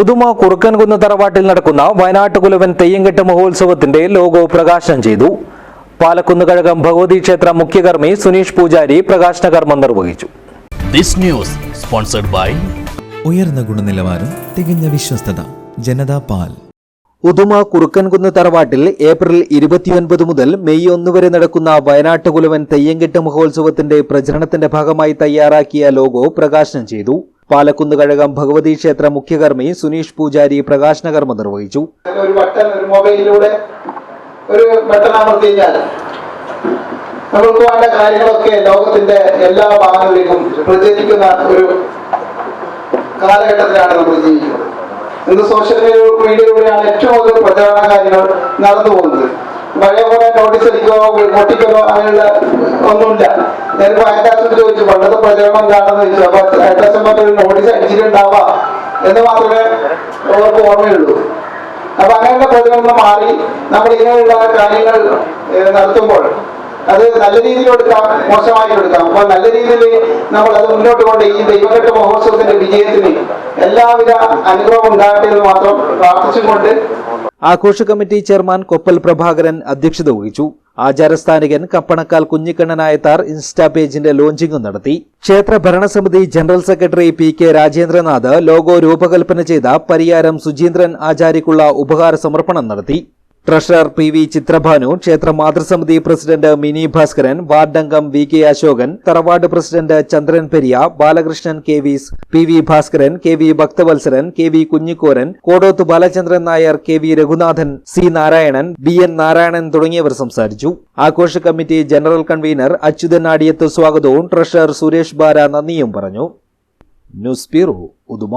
ഉദുമ കുറുക്കൻകുന്ന് തറവാട്ടിൽ നടക്കുന്ന വയനാട്ടുകുലവൻ തെയ്യങ്കെട്ട് മഹോത്സവത്തിന്റെ ലോഗോ പ്രകാശനം ചെയ്തു. പാലക്കുന്ന് കഴകം ഭഗവതി ക്ഷേത്ര മുഖ്യകർമ്മി സുനീഷ് പൂജാരി പ്രകാശന കർമ്മം നിർവഹിച്ചു. This news sponsored by ഉയർന്ന ഗുണനിലവാരം തികഞ്ഞ വിശ്വസ്തത ജനതാ പാൽ. ഉദുമ കുറുക്കൻകുന്ന് തറവാട്ടിൽ ഏപ്രിൽ ഇരുപത്തിയൊൻപത് മുതൽ മെയ് ഒന്ന് വരെ നടക്കുന്ന വയനാട്ടുകുലവൻ തെയ്യങ്കെട്ട് മഹോത്സവത്തിന്റെ പ്രചരണത്തിന്റെ ഭാഗമായി തയ്യാറാക്കിയ ലോഗോ പ്രകാശനം ചെയ്തു. പാലക്കുന്ന് കഴകം ഭഗവതി ക്ഷേത്ര മുഖ്യകർമ്മി സുനീഷ് പൂജാരി പ്രകാശന കർമ്മം നിർവഹിച്ചു. ഒരു ബട്ടൺ ഒരു മൊബൈലിലൂടെ ഒരു ബട്ടൺ അമർത്തി കഴിഞ്ഞാൽ നമുക്ക് വേണ്ട കാര്യങ്ങളൊക്കെ ലോകത്തിന്റെ എല്ലാ ഭാഗങ്ങളിലേക്കും പ്രചരിക്കുന്ന ഒരു കാലഘട്ടത്തിലാണ് നമ്മൾ ജീവിക്കുന്നത്. ഇന്ന് സോഷ്യൽ മീഡിയയിലൂടെയാണ് ഏറ്റവും കൂടുതൽ പ്രചാരണ കാര്യങ്ങൾ നടന്നു പോകുന്നത് പഴയ പോലെ നോട്ടീസ് അടിക്കോ പൊട്ടിക്കോ അങ്ങനെയുള്ള ഒന്നുമില്ല. ഞാനിപ്പോ അയൽക്കാശത്ത് ചോദിച്ചു പണ്ടത്തെ പ്രചരണം എന്താണെന്ന് ചോദിച്ചു. അപ്പൊ അയൽക്കാശന്മാർ പറഞ്ഞൊരു നോട്ടീസ് അടിച്ചിട്ടുണ്ടാവാ. എന്ന് മാത്രമേ അവർക്ക് ഓർമ്മയുള്ളൂ. അപ്പൊ അങ്ങനെയുള്ള പ്രചരണം മാറി നമ്മൾ ഇങ്ങനെയുള്ള കാര്യങ്ങൾ നടത്തുമ്പോൾ അത് നല്ല രീതിയിൽ എടുക്കാം മോശമായി എടുക്കാം. അപ്പോൾ നല്ല രീതിയിൽ നമ്മൾ അത് മുന്നോട്ട് കൊണ്ട് ഈ ദൈവഘട്ട മഹോത്സവത്തിന്റെ വിജയത്തിന് എല്ലാവിധ അനുഗ്രഹം ഉണ്ടാകട്ടെ എന്ന് മാത്രം പ്രാർത്ഥിച്ചുകൊണ്ട് ആഘോഷ കമ്മിറ്റി ചെയർമാൻ കൊപ്പൽ പ്രഭാകരൻ അധ്യക്ഷത വഹിച്ചു. ആചാരസ്ഥാനികൻ കപ്പണക്കാൽ കുഞ്ഞിക്കണ്ണനായത്താർ ഇൻസ്റ്റാ പേജിന്റെ ലോഞ്ചിംഗ് നടത്തി. ക്ഷേത്ര ഭരണസമിതി general secretary P K Rajendranath logo രൂപകൽപ്പന ചെയ്ത പരിയാരം സുജീന്ദ്രൻ ആചാര്യക്കുള്ള ഉപഹാര സമർപ്പണം നടത്തി. ട്രഷറർ പി വി ചിത്രഭാനു ക്ഷേത്ര മാതൃസമിതി പ്രസിഡന്റ് മിനി ഭാസ്കരൻ വാർഡംഗം വി കെ അശോകൻ തറവാട് president Chandran Periya Balakrishnan K V P V Bhaskaran K V Bhakthavalsaran K V Kunhikoran Kodoth Balachandran Nair K V Raghunathan C Narayanan B N Narayanan തുടങ്ങിയവർ സംസാരിച്ചു. ആഘോഷ committee general convener Achuthan Adiyath സ്വാഗതവും treasurer Suresh Bara നന്ദിയും പറഞ്ഞു. News bureau Uduma.